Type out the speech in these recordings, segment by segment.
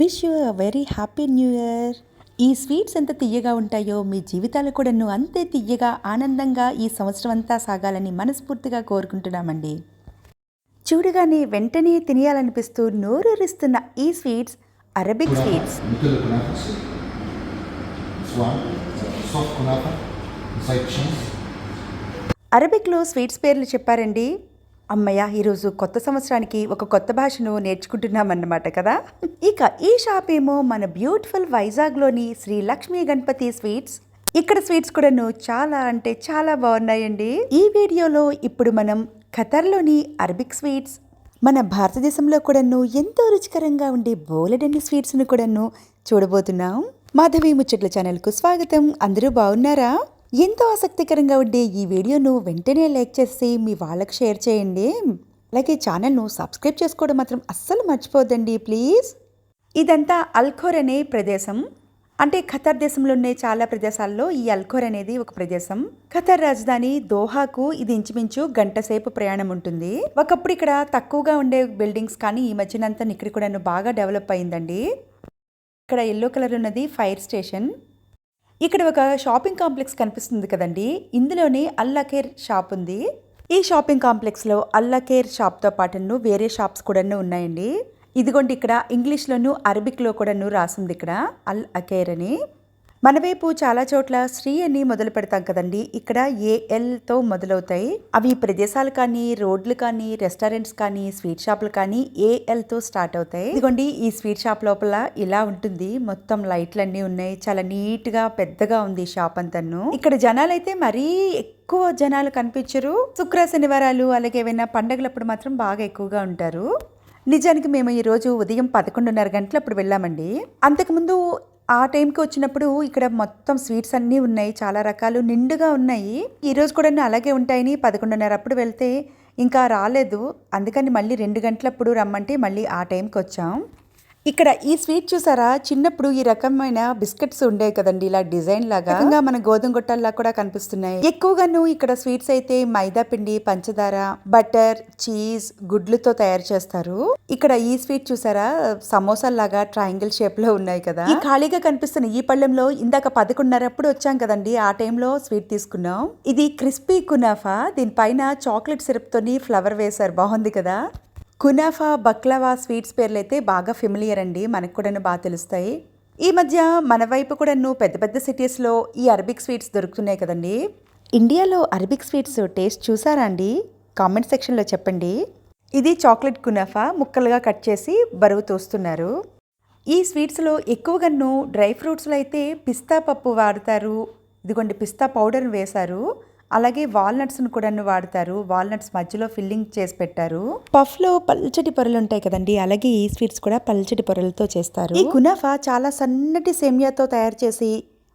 Wish you a very happy new year ఈ sweets ఎంత తీయగా ఉంటాయో మీ జీవితాలు కూడాను అంతే తీయగా ఆనందంగా ఈ సంవత్సరం అంతా సాగాలని మనస్ఫూర్తిగా కోరుకుంటున్నామండి. చూడగానే వెంటనే తినేయాలనిపిస్తూ నోరూరిస్తున్న ఈ స్వీట్స్ అరబిక్ స్వీట్స్. అరబిక్లో స్వీట్స్ పేర్లు చెప్పారండి. అమ్మయ్య ఈరోజు కొత్త సంవత్సరానికి ఒక కొత్త భాషను నేర్చుకుంటున్నామన్నమాట కదా? ఇక ఈ షాప్ ఏమో మన బ్యూటిఫుల్ వైజాగ్లోని శ్రీ లక్ష్మీ గణపతి స్వీట్స్. ఇక్కడ స్వీట్స్ కూడాను చాలా అంటే చాలా బాగున్నాయండి. ఈ వీడియోలో ఇప్పుడు మనం ఖతర్లోని అరబిక్ స్వీట్స్ మన భారతదేశంలో కూడాను ఎంతో రుచికరంగా ఉండే బోలెడన్ని స్వీట్స్ను కూడాను చూడబోతున్నాం. మాధవి ముచ్చట్ల ఛానల్కు స్వాగతం. అందరూ బాగున్నారా? ఎంతో ఆసక్తికరంగా ఉండే ఈ వీడియోను వెంటనే లైక్ చేసి మీ వాళ్ళకి షేర్ చేయండి. అలాగే ఛానల్ను సబ్స్క్రైబ్ చేసుకోవడం మాత్రం అస్సలు మర్చిపోద్దండి ప్లీజ్. ఇదంతా అల్ఖోర్ అనే ప్రదేశం. అంటే ఖతర్ దేశంలో ఉండే చాలా ప్రదేశాల్లో ఈ అల్ఖోర్ అనేది ఒక ప్రదేశం. ఖతర్ రాజధాని దోహాకు ఇది ఇంచుమించు గంట సేపు ప్రయాణం ఉంటుంది. ఒకప్పుడు ఇక్కడ తక్కువగా ఉండే బిల్డింగ్స్ కానీ ఈ మధ్యనంతా ఇక్కడ కూడా బాగా డెవలప్ అయిందండి. ఇక్కడ ఎల్లో కలర్ ఉన్నది ఫైర్ స్టేషన్. ఇక్కడ ఒక షాపింగ్ కాంప్లెక్స్ కనిపిస్తుంది కదండి. ఇందులోనే అల్లకేర్ షాప్ ఉంది. ఈ షాపింగ్ కాంప్లెక్స్లో అల్లకేర్ షాప్తో పాటును వేరే షాప్స్ కూడాను ఉన్నాయండి. ఇదిగోండి ఇక్కడ ఇంగ్లీష్లోను అరబిక్లో కూడాను రాసింది ఇక్కడ అల్ అకేర్ అని. మన వైపు చాలా చోట్ల శ్రీ అని మొదలు పెడతాం కదండి. ఇక్కడ ఏఎల్తో మొదలవుతాయి. అవి ప్రదేశాలు కానీ రోడ్లు కానీ రెస్టారెంట్స్ కానీ స్వీట్ షాపులు కానీ ఏఎల్తో స్టార్ట్ అవుతాయి. ఇదిగోండి ఈ స్వీట్ షాప్ లోపల ఇలా ఉంటుంది. మొత్తం లైట్లు అన్నీ ఉన్నాయి. చాలా నీట్గా పెద్దగా ఉంది ఈ షాప్ అంతను. ఇక్కడ జనాలు అయితే మరీ ఎక్కువ జనాలు కనిపించరు. శుక్ర శనివారాలు అలాగే ఏమైనా పండగలప్పుడు మాత్రం బాగా ఎక్కువగా ఉంటారు. నిజానికి మేము ఈరోజు ఉదయం పదకొండున్నర గంటలప్పుడు వెళ్ళామండి. అంతకుముందు ఆ టైంకి వచ్చినప్పుడు ఇక్కడ మొత్తం స్వీట్స్ అన్నీ ఉన్నాయి చాలా రకాలు నిండుగా ఉన్నాయి. ఈరోజు కూడా అలాగే ఉంటాయని పదకొండున్నర అప్పుడు వెళ్తే ఇంకా రాలేదు. అందుకని మళ్ళీ రెండు గంటలప్పుడు రమ్మంటే మళ్ళీ ఆ టైంకి వచ్చాం. ఇక్కడ ఈ స్వీట్ చూసారా? చిన్నప్పుడు ఈ రకమైన బిస్కెట్స్ ఉండేవి కదండి ఇలా డిజైన్ లాగా. మన గోధుమ గొట్టాల్లా కూడా కనిపిస్తున్నాయి. ఎక్కువగాను ఇక్కడ స్వీట్స్ అయితే మైదా పిండి పంచదార బటర్ చీజ్ గుడ్లతో తయారు చేస్తారు. ఇక్కడ ఈ స్వీట్ చూసారా? సమోసాల్లాగా ట్రయాంగిల్ షేప్లో ఉన్నాయి కదా. ఈ ఖాళీగా కనిపిస్తున్న ఈ పళ్ళెంలో ఇందాక పదకొండున్నరప్పుడు వచ్చాం కదండి ఆ టైంలో స్వీట్ తీసుకున్నాం. ఇది క్రిస్పీ కునాఫా దీనిపైన చాక్లెట్ సిరప్ తోని ఫ్లవర్ వేశారు. బాగుంది కదా? కునాఫా బక్లవా స్వీట్స్ పేర్లు అయితే బాగా ఫెమిలియర్ అండి. మనకు కూడా బాగా తెలుస్తాయి. ఈ మధ్య మన వైపు కూడా పెద్ద పెద్ద సిటీస్లో ఈ అరబిక్ స్వీట్స్ దొరుకుతున్నాయి కదండి. ఇండియాలో అరబిక్ స్వీట్స్ టేస్ట్ చూసారా అండి? కామెంట్ సెక్షన్లో చెప్పండి. ఇది చాక్లెట్ కునాఫా ముక్కలుగా కట్ చేసి బరువు తోస్తున్నారు. ఈ స్వీట్స్లో ఎక్కువగాను డ్రై ఫ్రూట్స్లో అయితే పిస్తా పప్పు వాడతారు. ఇదిగోండి పిస్తా పౌడర్ వేశారు. అలాగే వాల్నట్స్ను కూడా వాడతారు. వాల్నట్స్ మధ్యలో ఫిల్లింగ్ చేసి పెట్టారు. పఫ్లో పల్చటి పొరలు ఉంటాయి కదండి అలాగే ఈ స్వీట్స్ కూడా పల్చటి పొరలతో చేస్తారు. ఈ కునాఫా చాలా సన్నటి సేమియాతో తయారు చేసి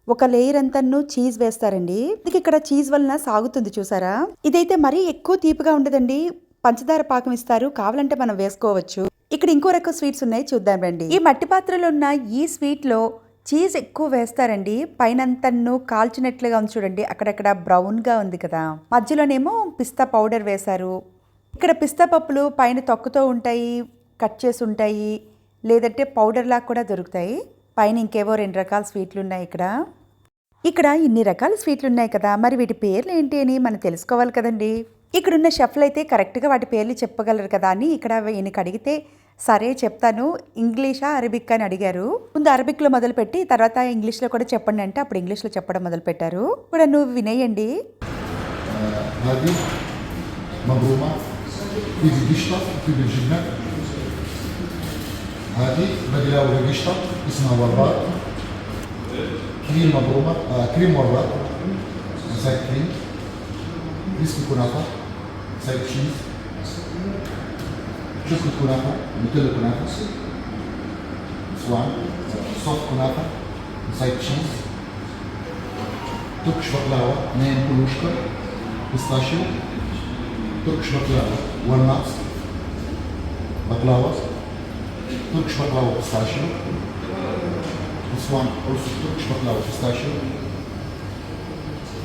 ఒక లేయర్ అంతను చీజ్ వేస్తారండి. ఇక్కడ చీజ్ వలన సాగుతుంది చూసారా? ఇదైతే మరీ ఎక్కువ తీపిగా ఉండదండి. పంచదార పాకం ఇస్తారు. కావాలంటే మనం వేసుకోవచ్చు. ఇక్కడ ఇంకో రకం స్వీట్స్ ఉన్నాయి. చూద్దాం రండి. ఈ మట్టి పాత్రలో ఉన్న ఈ స్వీట్లో చీజ్ ఎక్కువ వేస్తారండి. పైనంతను కాల్చినట్లుగా ఉంది చూడండి. అక్కడక్కడ బ్రౌన్గా ఉంది కదా. మధ్యలోనేమో పిస్తా పౌడర్ వేశారు. ఇక్కడ పిస్తా పప్పులు పైన తొక్కుతో ఉంటాయి కట్ చేసి ఉంటాయి లేదంటే పౌడర్లా కూడా దొరుకుతాయి. పైన ఇంకేవో రెండు రకాల స్వీట్లు ఉన్నాయి ఇక్కడ. ఇక్కడ ఇన్ని రకాల స్వీట్లు ఉన్నాయి కదా. మరి వీటి పేర్లు ఏంటి అని మనం తెలుసుకోవాలి కదండి. ఇక్కడున్న షెఫ్లు అయితే కరెక్ట్గా వాటి పేర్లు చెప్పగలరు కదా అని ఇక్కడ ఈయనకి అడిగితే సరే చెప్తాను ఇంగ్లీషా అరబిక్ అని అడిగారు ముందు అరబిక్లో మొదలుపెట్టి తర్వాత ఇంగ్లీష్లో కూడా చెప్పండి అంటే అప్పుడు ఇంగ్లీష్లో చెప్పడం మొదలుపెట్టారు ఇప్పుడు నువ్వు వినేయండి آه، هذه مبرومة في قشطة في بالجبنة هذه بدلاوة بالقشطة اسمها وربات كريم مبرومة آه كريم وربات زيت كريم بسكوت كنافة زيت تشيز wszystko kuna hapa, ni tyle kuna hapa, see? This one, soft kuna hapa, inside cheese, Turkish baklava, name kulushka, pistachio, Turkish baklava, walnuts, baklava, Turkish baklava, pistachio, this one also Turkish baklava, pistachio,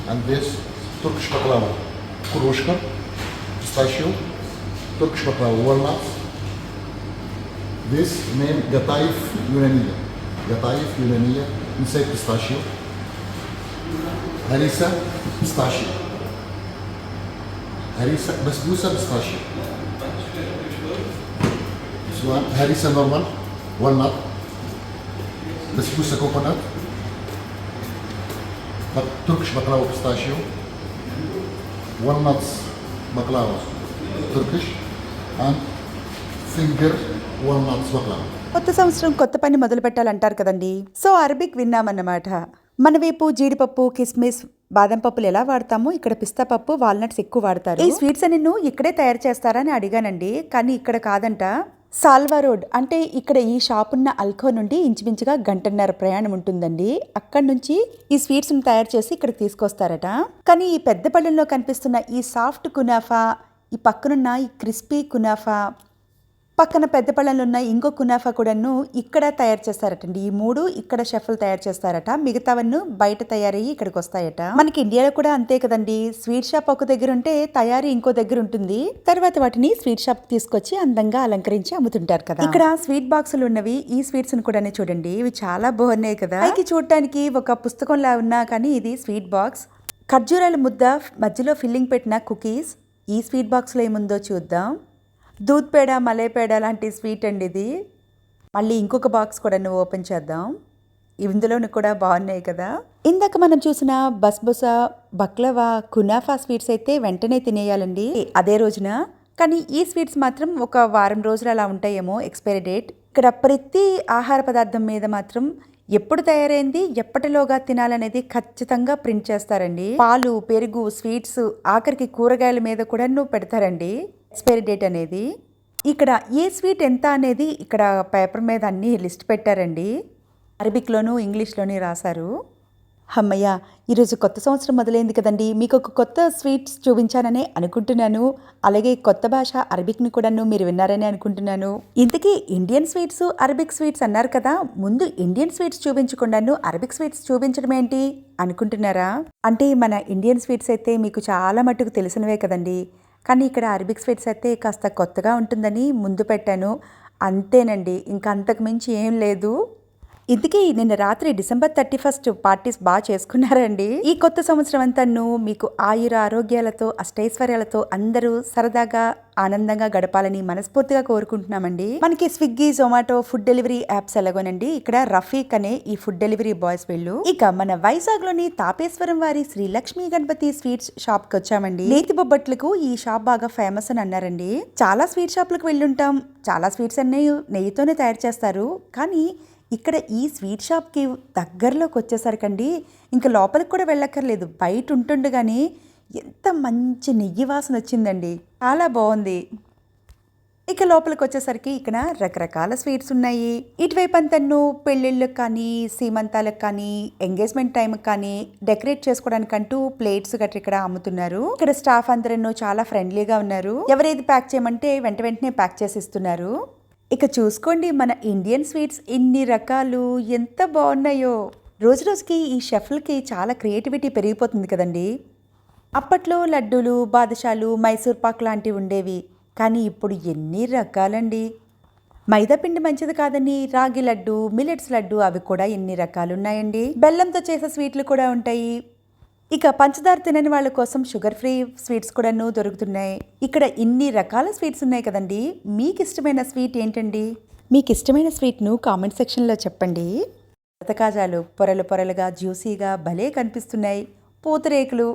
and this Turkish baklava, kulushka, pistachio, Turkish baklava, walnuts, This name قطايف يونانية قطايف يونانية inside pistachio. هريسة بيستاشيو هريسة بسبوسة بيستاشيو one هريسة normal one nut. بسبوسة coconut. تركش بقلاوة بيستاشيو one nuts بقلاوة تركش and baklava. కొత్త సంవత్సరం కొత్త పని మొదలు పెట్టాలంటారు కదండి. So Arabic విన్నామన్నమాట. మన వైపు జీడిపప్పు కిస్మిస్ బాదం పప్పులు ఎలా వాడతామో? ఇక్కడ పిస్తా పప్పు వాల్నట్స్ ఎక్కువ వాడతారు. ఈ స్వీట్స్ నిన్ను ఇక్కడే తయారు చేస్తారని అడిగానండి. కానీ ఇక్కడ కాదంట. సాల్వా రోడ్ అంటే ఇక్కడ ఈ షాప్ ఉన్న అల్కో నుండి ఇంచుమించుగా గంటన్నర ప్రయాణం ఉంటుందండి. అక్కడి నుంచి ఈ స్వీట్స్ని తయారు చేసి ఇక్కడికి తీసుకొస్తారట. కానీ ఈ పెద్ద పళ్ళెంలో కనిపిస్తున్న ఈ సాఫ్ట్ కునాఫా ఈ పక్కనున్న ఈ క్రిస్పీ కునాఫా పక్కన పెద్దపళ్ళంలో ఉన్న ఇంకో కునాఫా కూడాను ఇక్కడ తయారు చేస్తారటండి. ఈ మూడు ఇక్కడ షెఫ్లు తయారు చేస్తారట. మిగతావన్నీ బయట తయారయ్యి ఇక్కడికి వస్తాయట. మనకి ఇండియాలో కూడా అంతే కదండి. స్వీట్ షాప్ ఒక దగ్గర ఉంటే తయారీ ఇంకో దగ్గర ఉంటుంది. తర్వాత వాటిని స్వీట్ షాప్ తీసుకొచ్చి అందంగా అలంకరించి అమ్ముతుంటారు కదా. ఇక్కడ స్వీట్ బాక్సులు ఉన్నవి ఈ స్వీట్స్ కూడా చూడండి. ఇవి చాలా బాగున్నాయి కదా. పైకి చూడటానికి ఒక పుస్తకంలా ఉన్నా కానీ ఇది స్వీట్ బాక్స్. ఖర్జూరాల ముద్ద మధ్యలో ఫిల్లింగ్ పెట్టిన కుకీస్. ఈ స్వీట్ బాక్స్లో ఏముందో చూద్దాం. దూద్ పేడ మలైపేడ లాంటి స్వీట్ అండి ఇది. మళ్ళీ ఇంకొక బాక్స్ కూడా నువ్వు ఓపెన్ చేద్దాం. ఇందులోని కూడా బాగున్నాయి కదా. ఇందాక మనం చూసిన బస్బుస బక్లవా కునాఫా స్వీట్స్ అయితే వెంటనే తినేయాలండి. అదే రోజున. కానీ ఈ స్వీట్స్ మాత్రం ఒక వారం రోజులు అలా ఉంటాయేమో ఎక్స్పైరీ డేట్. ఇక్కడ ప్రతి ఆహార పదార్థం మీద మాత్రం ఎప్పుడు తయారైంది ఎప్పటిలోగా తినాలనేది ఖచ్చితంగా ప్రింట్ చేస్తారండి. పాలు పెరుగు స్వీట్స్ ఆఖరికి కూరగాయల మీద కూడా నువ్వు పెడతారండి. ఎక్స్పైరీ డేట్ అనేది. ఇక్కడ ఏ స్వీట్ ఎంత అనేది ఇక్కడ పేపర్ మీద అన్ని లిస్ట్ పెట్టారండి. అరబిక్లోను ఇంగ్లీష్లోని రాశారు. అమ్మయ్య ఈరోజు కొత్త సంవత్సరం మొదలైంది కదండి. మీకు ఒక కొత్త స్వీట్స్ చూపించానని అనుకుంటున్నాను. అలాగే కొత్త భాష అరబిక్ని కూడాను మీరు విన్నారని అనుకుంటున్నాను. ఇంతకీ ఇండియన్ స్వీట్స్ అరబిక్ స్వీట్స్ అన్నారు కదా. ముందు ఇండియన్ స్వీట్స్ చూపించకుండాను అరబిక్ స్వీట్స్ చూపించడం ఏంటి? అనుకుంటున్నారా? అంటే మన ఇండియన్ స్వీట్స్ అయితే మీకు చాలా మట్టుకు తెలిసినవే కదండి. కానీ ఇక్కడ అరబిక్ స్వీట్స్ అయితే కాస్త కొత్తగా ఉంటుందని ముందు పెట్టాను. అంతేనండి. ఇంకా అంతకుమించి ఏం లేదు. ఇంతకీ నిన్న రాత్రి డిసెంబర్ థర్టీ ఫస్ట్ పార్టీస్ బాగా చేసుకున్నారండి. ఈ కొత్త సంవత్సరం అంతా మీకు ఆయుర ఆరోగ్యాలతో అష్టైశ్వర్యాలతో అందరూ సరదాగా ఆనందంగా గడపాలని మనస్ఫూర్తిగా కోరుకుంటున్నామండి. మనకి Swiggy Zomato food delivery apps ఎలాగోనండి. ఇక్కడ రఫీక్ అనే ఈ ఫుడ్ డెలివరీ బాయ్స్ వీళ్ళు. ఇక మన వైజాగ్లోని తాపేశ్వరం వారి శ్రీ లక్ష్మీ గణపతి స్వీట్స్ షాప్కి వచ్చామండి. నేతి బొబ్బట్లకు ఈ షాప్ బాగా ఫేమస్ అని అన్నారండి. చాలా స్వీట్ షాప్లకు వెళ్ళుంటాం. చాలా స్వీట్స్ అన్నీ నెయ్యితోనే తయారు చేస్తారు. కానీ ఇక్కడ ఈ స్వీట్ షాప్కి దగ్గరలోకి వచ్చేసరికండి ఇంకా లోపలికి కూడా వెళ్ళక్కర్లేదు. బయట ఉంటుండగానే ఎంత మంచి నెయ్యి వాసన వచ్చిందండి. చాలా బాగుంది ఇక లోపలికి వచ్చేసరికి ఇక్కడ రకరకాల స్వీట్స్ ఉన్నాయి. ఇటువైపు అంతను పెళ్ళిళ్ళకి కానీ సీమంతాలకు కానీ ఎంగేజ్మెంట్ టైంకి కానీ డెకరేట్ చేసుకోవడానికంటూ ప్లేట్స్ గట్రా ఇక్కడ అమ్ముతున్నారు. ఇక్కడ స్టాఫ్ అందరూ చాలా ఫ్రెండ్లీగా ఉన్నారు. ఎవరేది ప్యాక్ చేయమంటే వెంట వెంటనే ప్యాక్ చేసి ఇస్తున్నారు. ఇక చూసుకోండి మన ఇండియన్ స్వీట్స్ ఇన్ని రకాలు ఎంత బాగున్నాయో. రోజు రోజుకి ఈ షెఫ్లకి చాలా క్రియేటివిటీ పెరిగిపోతుంది కదండి. అప్పట్లో లడ్డూలు బాదుషాలు మైసూర్ పాక్ లాంటివి ఉండేవి. కానీ ఇప్పుడు ఎన్ని రకాలండి. మైదాపిండి మంచిది కాదని రాగి లడ్డు మిల్లెట్స్ లడ్డు అవి కూడా ఎన్ని రకాలు ఉన్నాయండి బెల్లంతో చేసే స్వీట్లు కూడా ఉంటాయి. ఇక పంచదార తినని వాళ్ళ కోసం షుగర్ ఫ్రీ స్వీట్స్ కూడాను దొరుకుతున్నాయి. ఇక్కడ ఇన్ని రకాల స్వీట్స్ ఉన్నాయి కదండి. మీకు ఇష్టమైన స్వీట్ ఏంటండి? మీకు ఇష్టమైన స్వీట్ను కామెంట్ సెక్షన్లో చెప్పండి. కాజాలు పొరలు పొరలుగా జ్యూసీగా భలే కనిపిస్తున్నాయి. పూతరేకులు.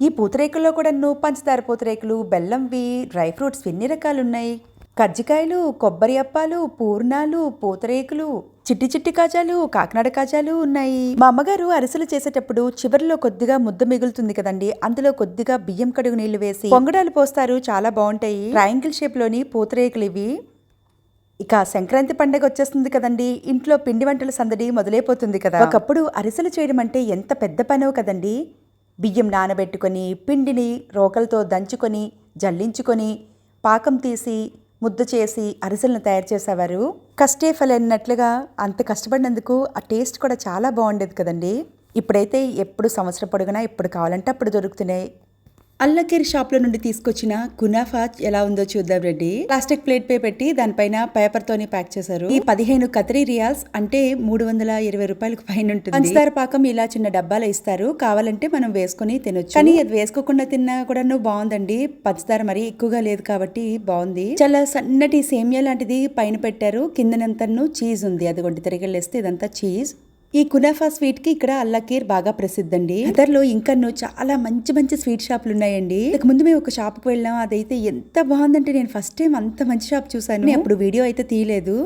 ఈ పూతరేకుల్లో కూడాను పంచదార పూతరేకులు బెల్లంవి డ్రై ఫ్రూట్స్ ఎన్ని రకాలు ఉన్నాయి కజ్జికాయలు కొబ్బరి అప్పాలు పూర్ణాలు పూతరేకులు చిట్టి చిట్టి కాజాలు కాకినాడ కాజాలు ఉన్నాయి. మా అమ్మగారు అరిసెలు చేసేటప్పుడు చివరిలో కొద్దిగా ముద్ద మిగులుతుంది కదండి. అందులో కొద్దిగా బియ్యం కడుగు నీళ్ళు వేసి పొంగడాలు పోస్తారు. చాలా బాగుంటాయి. ట్రయాంగిల్ షేప్లోని పూతరేకులు ఇవి. ఇక సంక్రాంతి పండగ వచ్చేస్తుంది కదండి. ఇంట్లో పిండి వంటల సందడి మొదలైపోతుంది కదా. ఒకప్పుడు అరిసెలు చేయడం అంటే ఎంత పెద్ద పనో కదండి. బియ్యం నానబెట్టుకొని పిండిని రోకలతో దంచుకొని జల్లించుకొని పాకం తీసి ముద్ద చేసి అరిసెలను తయారు చేసేవారు. కష్టే అన్నట్లుగా అంత కష్టపడినందుకు ఆ టేస్ట్ కూడా చాలా బాగుండేది కదండి. ఇప్పుడైతే ఎప్పుడు సంవత్సరం పొడుగునా ఎప్పుడు కావాలంటే అప్పుడు దొరుకుతున్నాయి. అల్లకేరి షాప్లో నుండి తీసుకొచ్చిన కునాఫా ఎలా ఉందో చూద్దాం రండి ప్లాస్టిక్ ప్లేట్ పై పెట్టి దానిపైన పేపర్ తోని ప్యాక్ చేశారు. ఈ పదిహేను కతరీ రియాల్స్ అంటే మూడు వందల ఇరవై రూపాయలకు పైన ఉంటుంది పంచదార పాకం ఇలా చిన్న డబ్బాలో ఇస్తారు. కావాలంటే మనం వేసుకొని తినొచ్చు. కానీ అది వేసుకోకుండా తిన్నా కూడా బాగుందండి. పంచదార మరీ ఎక్కువగా లేదు కాబట్టి బాగుంది. చాలా సన్నటి సేమియా లాంటిది పైన పెట్టారు. కిందనంతను చీజ్ ఉంది. అదిగోండి తిరగలేస్తే ఇదంతా చీజ్ ఈ కునాఫా స్వీట్కి ఇక్కడ అల్లకీర్ బాగా ప్రసిద్ధండి. అండి లో ఇంకను చాలా మంచి మంచి స్వీట్ షాపులు ఉన్నాయండి ఇంతకు ముందు మేము ఒక షాప్కి వెళ్ళాం అదైతే ఎంత బాగుందంటే నేను ఫస్ట్ టైం అంత మంచి షాప్ చూసాను అప్పుడు వీడియో అయితే తీయలేదు.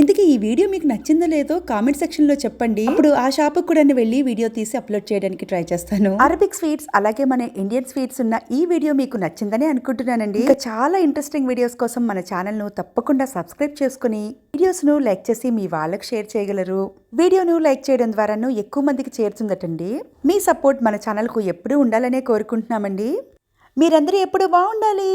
ఇంతకీ ఈ వీడియో మీకు నచ్చిందో లేదో కామెంట్ సెక్షన్లో చెప్పండి. ఇప్పుడు ఆ షాప్ కూడా వెళ్ళి వీడియో తీసి అప్లోడ్ చేయడానికి ట్రై చేస్తాను. అరబిక్ స్వీట్స్ అలాగే మన ఇండియన్ స్వీట్స్ ఉన్న ఈ వీడియో మీకు నచ్చిందని అనుకుంటున్నానండి. ఇంకా చాలా ఇంట్రెస్టింగ్ వీడియోస్ కోసం మన ఛానల్ను తప్పకుండా సబ్స్క్రైబ్ చేసుకుని వీడియోస్ను లైక్ చేసి మీ వాళ్ళకి షేర్ చేయగలరు. వీడియోను లైక్ చేయడం ద్వారాను ఎక్కువ మందికి చేరుతుందటండి. మీ సపోర్ట్ మన ఛానల్కు ఎప్పుడూ ఉండాలనే కోరుకుంటున్నామండి. మీరందరూ ఎప్పుడు బాగుండాలి?